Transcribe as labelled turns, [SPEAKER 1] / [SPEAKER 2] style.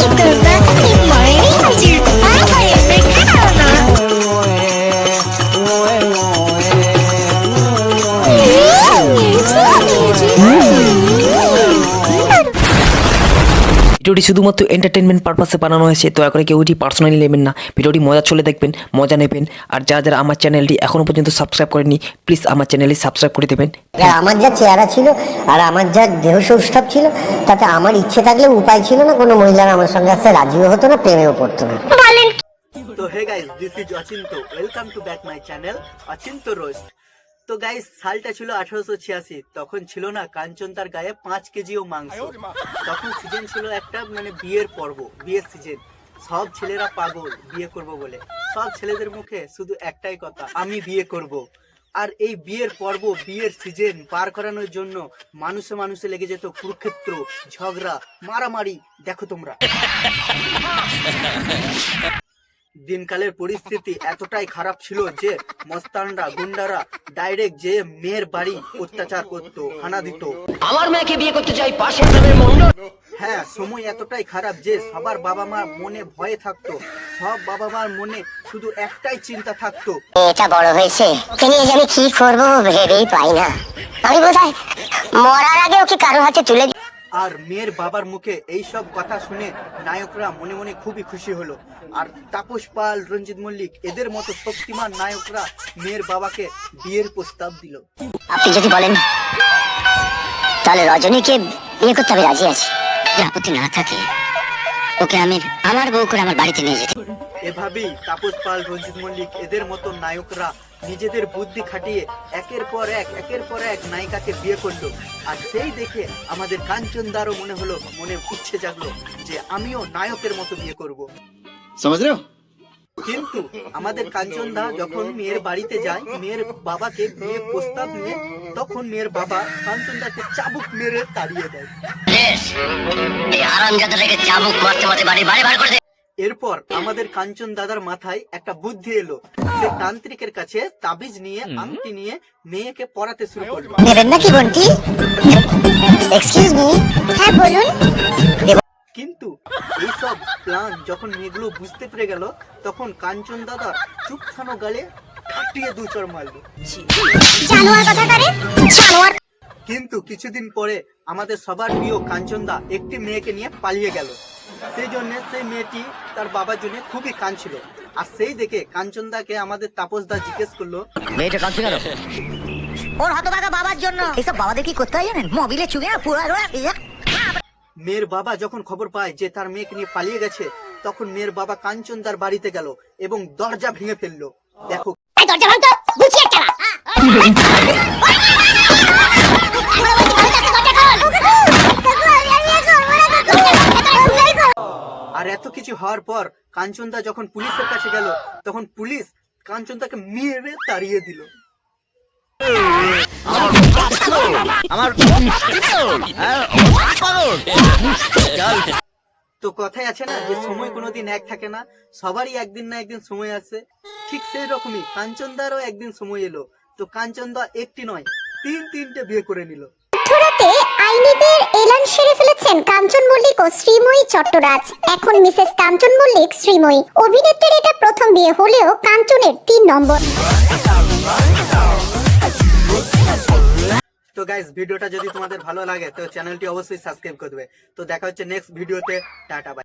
[SPEAKER 1] Good morning, dear. I am ভিডিওটি শুধুমাত্র entertainment পারপাসে বানানো হয়েছে দয়া করে কেউ এটি পার্সোনালি নেবেন না। ভিডিওটি মজা চলে দেখবেন মজা নেবেন। আর যারা যারা আমার চ্যানেলটি এখনও পর্যন্ত সাবস্ক্রাইব করেনি প্লিজ আমার চ্যানেলটি সাবস্ক্রাইব করে দেবেন।
[SPEAKER 2] আর আমার যা চেহারা ছিল আর আমার যা দেহ সৌষ্ঠব ছিল তাতে আমার ইচ্ছে থাকলে উপায় ছিল না কোনো মহিলার আমার সঙ্গে আসতে রাজিও হতো না প্রেমেও পড়তো না।
[SPEAKER 3] তো hey guys this is Achinta welcome to back my channel Achinta roast তো গাইস সালটা ছিল আঠারোশো ছিয়াশি। তখন ছিল না কাঞ্চন তার গায়ে পাঁচ কেজিও মাংস। তখন সিজন ছিল একটা মানে বিয়ের পর্ব বিয়ের সিজন সব ছেলেরা পাগল বিয়ে করব বলে। সব ছেলেদের মুখে শুধু একটাই কথা আমি বিয়ে করব। আর এই বিয়ের পর্ব বিয়ের সিজন পার করানোর জন্য মানুষে মানুষে লেগে যেত কুরুক্ষেত্র ঝগড়া মারামারি দেখো তোমরা। দিনকালের পরিস্থিতি এতটাই খারাপ ছিল যে মস্তানরা গুন্ডারা ডাইরেক্ট যে মেয়ের বাড়ি অত্যাচার করত হানা দিত।
[SPEAKER 4] আমার মেয়েকে বিয়ে করতে চাই পাশের গ্রামের মন্ডল।
[SPEAKER 3] হ্যাঁ সময় এতটাই খারাপ যে সবার বাবা মা মনে ভয়ে থাকতো। সব বাবা মার মনে শুধু একটাই চিন্তা থাকতো।
[SPEAKER 2] এটা বড় হয়েছে ওকে নিয়ে যে আমি কি করব ভেবেই পাই না। আমি বোধহয় মরার আগে ওকে কারও হাতে তুলে দি-
[SPEAKER 3] আর মেয়ের বাবার মুখে এই সব কথা শুনে নায়করা মনে মনে খুবই খুশি হলো। আর তাপস পাল রঞ্জিত মল্লিক এদের মতো শক্তিমান নায়করা মেয়ের বাবাকে বিয়ের প্রস্তাব দিল।
[SPEAKER 2] আপনি যদি বলেন তাহলে রজনীকে বিয়ে করতে আমি রাজি আছি। আপত্তি না থাকে ওকে আমি আমার বউ করে আমার বাড়িতে নিয়ে যেতে।
[SPEAKER 3] এভাবেই তাপস পাল রঞ্জিত মল্লিক এদের মতো নায়করা নিজেদের বুদ্ধি খাটিয়ে একের পর এক একের পর এক নায়িকাকে বিয়ে করল। আর সেই দেখে আমাদের কাঞ্চন দারও মনে হলো মনে উচ্ছে জাগলো যে আমিও নায়কের মতো বিয়ে করব।
[SPEAKER 5] সমাজ
[SPEAKER 3] কিন্তু আমাদের কাঞ্চনদা যখন মেয়ের বাড়িতে যায় মেয়ের বাবাকে বিয়ে প্রস্তাব নিয়ে তখন মেয়ের বাবা কাঞ্চনদাকে চাবুক মেরে তাড়িয়ে দেয়।
[SPEAKER 2] চাবুক মারতে মারতে বাড়ি বাড়ি বার করে
[SPEAKER 3] এরপর আমাদের কাঞ্চন দাদার মাথায় একটা বুদ্ধি এলো। সে তান্ত্রিকের কাছে তাবিজ নিয়ে আংটি নিয়ে মেয়েকে পড়াতে শুরু করল।
[SPEAKER 2] নেবেন নাকি বন্টি? এক্সকিউজ মি হ্যাঁ বলুন।
[SPEAKER 3] কিন্তু এইসব প্ল্যান যখন মেয়েগুলো বুঝতে পেরে গেল তখন কাঞ্চন দাদা চুপছানো গালে কাটিয়ে দু চড় মারলো।
[SPEAKER 2] জানোয়ার কথা করে জানোয়ার
[SPEAKER 3] কিন্তু কিছুদিন পরে আমাদের সবার প্রিয় কাঞ্চনদা একটি মেয়েকে নিয়ে পালিয়ে গেল। সেই জন্য সেই মেয়েটি তার বাবার জন্য খুবই কাঁদছিল। আর সেই দেখে কাঞ্চনদাকে আমাদের তাপসদা জিজ্ঞেস করল
[SPEAKER 4] মেয়েটা কাঁদছে কেন?
[SPEAKER 2] ওর হতভাগা বাবার জন্য। এইসব বাবাদের কি করতে হয় জানেন? মোবিলে চুবে না পুরো
[SPEAKER 3] মেয়ের বাবা যখন খবর পায় যে তার মেয়েকে নিয়ে পালিয়ে গেছে তখন মেয়ের বাবা কাঞ্চনদার বাড়িতে গেল এবং দরজা ভেঙে ফেলল। দেখো।
[SPEAKER 2] দরজা ভাঙতো গুছিয়ে একটা
[SPEAKER 3] আর এত কিছু হওয়ার পর কাঞ্চনদা যখন পুলিশের কাছে গেল তখন পুলিশ কাঞ্চনদাকে মেরে তাড়িয়ে দিল। তো কথাই আছে না যে সময় কোনোদিন এক থাকে না সবারই একদিন না একদিন সময় আসে ঠিক সেই রকমই কাঞ্চনদারও একদিন সময় এলো। তো কাঞ্চনদা একটি নয় তিন তিনটে বিয়ে করে নিল।
[SPEAKER 6] আইনিদের এলান সেরে ফেলেছেন কাঞ্চন মল্লিক ও শ্রীময়ী চট্টরাজ। এখন মিসেস কাঞ্চন মল্লিক শ্রীময়ী। অভিনেত্রীর এটা প্রথম বিয়ে হলেও কাঞ্চনের তিন নম্বর।
[SPEAKER 3] তো গাইস ভিডিওটা যদি তোমাদের ভালো লাগে, তো চ্যানেলটি অবশ্যই সাবস্ক্রাইব করবে। তো দেখা হচ্ছে নেক্সট ভিডিওতে টাটা বাই